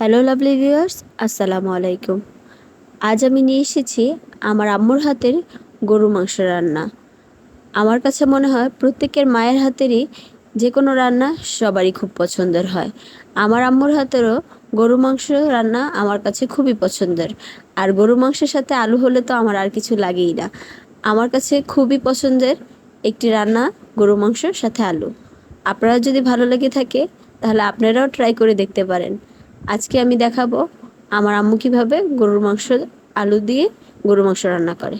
Hello lovely viewers আসসালামু আলাইকুম আজ আমি নিয়ে এসেছি আমার আম্মুর হাতের গরু মাংস রান্না। আমার কাছে মনে হয় প্রত্যেকের মায়ের হাতেরই যে কোনো রান্না সবারই খুব পছন্দের হয়। আমার আম্মুর হাতেরও গরু মাংস রান্না আমার কাছে খুবই পছন্দের। আর গরু মাংসের সাথে আলু হলে তো আমার আর কিছু লাগেই না। আমার কাছে খুবই পছন্দের একটি রান্না গরু মাংসর সাথে আলু। আপনারা যদি ভালো লেগে থাকে, তাহলে আপনারাও ট্রাই করে দেখতে পারেন। আজকে আমি দেখাবো আমার আম্মু কীভাবে গরুর মাংস, আলু দিয়ে গরুর মাংস রান্না করে।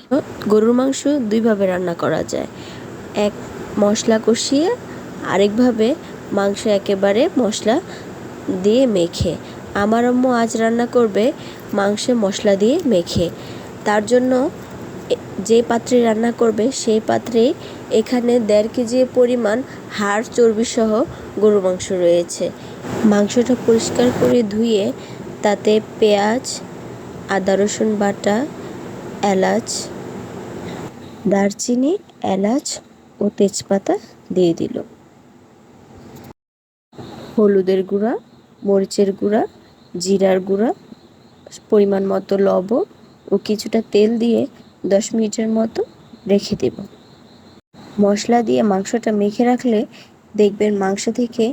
গরুর মাংস দুইভাবে রান্না করা যায়। এক মশলা কষিয়ে আরেকভাবে মাংস একেবারে মশলা দিয়ে মেখে। আমার আম্মু আজ রান্না করবে মাংসে মশলা দিয়ে মেখে। তার জন্য যে পাত্রে রান্না করবে সেই পাত্রে এখানে দেড় কেজি পরিমাণ হাড় চর্বি সহ গরুর মাংস রয়েছে। মাংসটা পরিষ্কার করে ধুয়ে তাতে পেঁয়াজ, আদা রসুন বাটা, এলাচ, দারচিনি, এলাচ ও তেজপাতা দিয়ে দিল। হলুদের গুঁড়া, মরিচের গুঁড়া, জিরার গুঁড়া, পরিমাণ মতো লবণ ও কিছুটা তেল দিয়ে দশ মিনিটের মতো রেখে দেব। মশলা দিয়ে মাংসটা মেখে রাখলে দেখবেন মাংস থেকে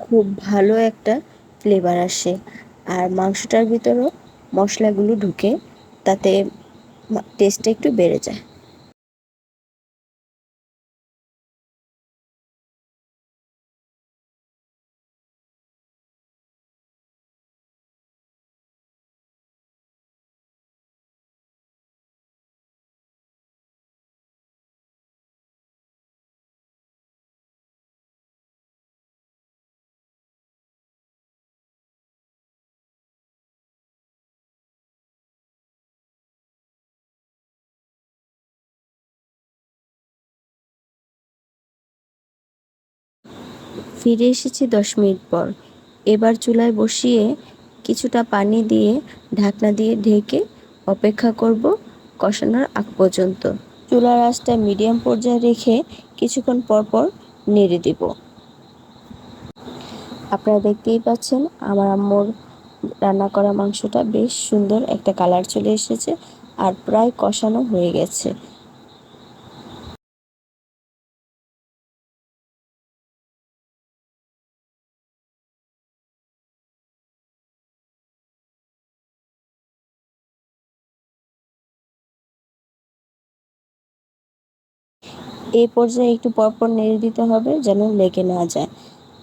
খুব ভালো একটা ফ্লেভার আসে। আর মাংসটার ভিতরেও মশলাগুলো ঢুকে, তাতে টেস্টটা একটু বেড়ে যায়। ফিরে এসেছি দশ মিনিট পর। এবার চুলায় বসিয়ে কিছুটা পানি দিয়ে ঢাকনা দিয়ে ঢেকে অপেক্ষা করব কষানোর আগ পর্যন্ত। চুলার আঁচটা মিডিয়াম পর্যায়ে রেখে কিছুক্ষণ পর পর নেড়ে দেব। আপনারা দেখতেই পাচ্ছেন, আমার আম্মুর রান্না করা মাংসটা বেশ সুন্দর একটা কালার চলে এসেছে আর প্রায় কষানো হয়ে গেছে। এই পর্যায়ে একটু পরপর নেড়ে দিতে হবে যেন লেগে না যায়।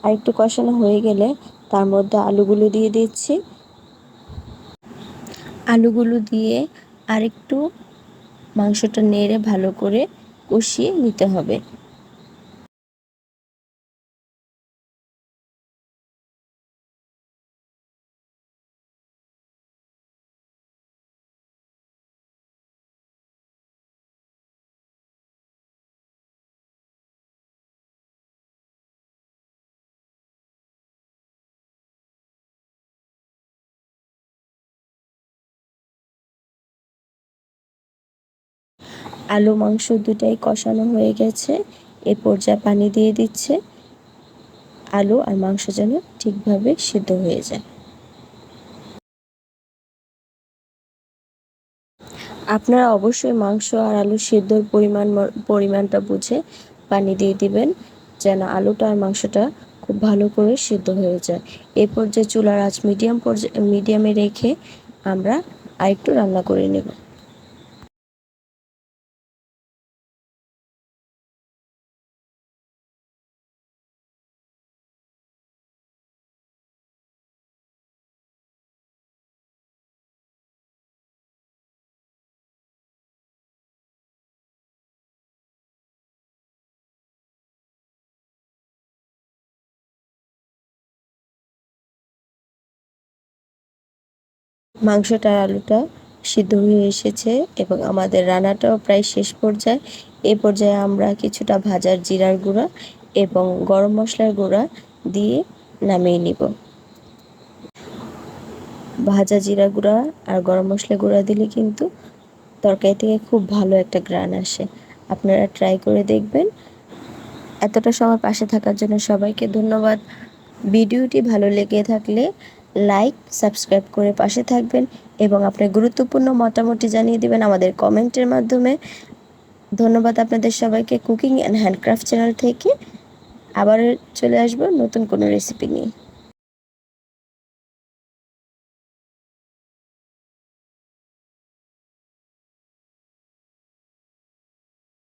আর একটু কষানো হয়ে গেলে তার মধ্যে আলুগুলো দিয়ে দিচ্ছি। আলুগুলো দিয়ে আরেকটু মাংসটা নেড়ে ভালো করে কষিয়ে নিতে হবে। আলু, মাংস দুটাই কষানো হয়ে গেছে। এ পর্যায়ে পানি দিয়ে দিচ্ছে, আলু আর মাংস যেন ঠিকভাবে সিদ্ধ হয়ে যায়। আপনারা অবশ্যই মাংস আর আলু সিদ্ধর পরিমাণ পরিমাণটা বুঝে পানি দিয়ে দিবেন, যেন আলুটা আর মাংসটা খুব ভালো করে সিদ্ধ হয়ে যায়। এ পর্যায়ে চুলার আঁচ মিডিয়াম পর্যায়ে মিডিয়ামে রেখে আমরা আরেকটু রান্না করে নেব। মাংসটা, আলুটা সিদ্ধ হয়ে এসেছে এবং আমাদের রান্নাটাও প্রায় শেষ পর্যায়ে। এ পর্যায়ে আমরা কিছুটা ভাজার জিরার গুঁড়া এবং গরম মশলার গুঁড়া দিয়ে নামিয়ে নিব। ভাজা জিরা গুঁড়া আর গরম মশলা গুঁড়া দিলে কিন্তু তরকারি থেকে খুব ভালো একটা গ্রান আসে। আপনারা ট্রাই করে দেখবেন। এতটা সময় পাশে থাকার জন্য সবাইকে ধন্যবাদ। ভিডিওটি ভালো লেগে থাকলে লাইক সাবস্ক্রাইব করে পাশে থাকবেন এবং আপনার গুরুত্বপূর্ণ মতামতটি জানিয়ে দেবেন আমাদের কমেন্টের মাধ্যমে। ধন্যবাদ আপনাদের সবাইকে কুকিং অ্যান্ড হ্যান্ডক্রাফট চ্যানেল থেকে। আবার চলে আসব নতুন কোনো রেসিপি নিয়ে।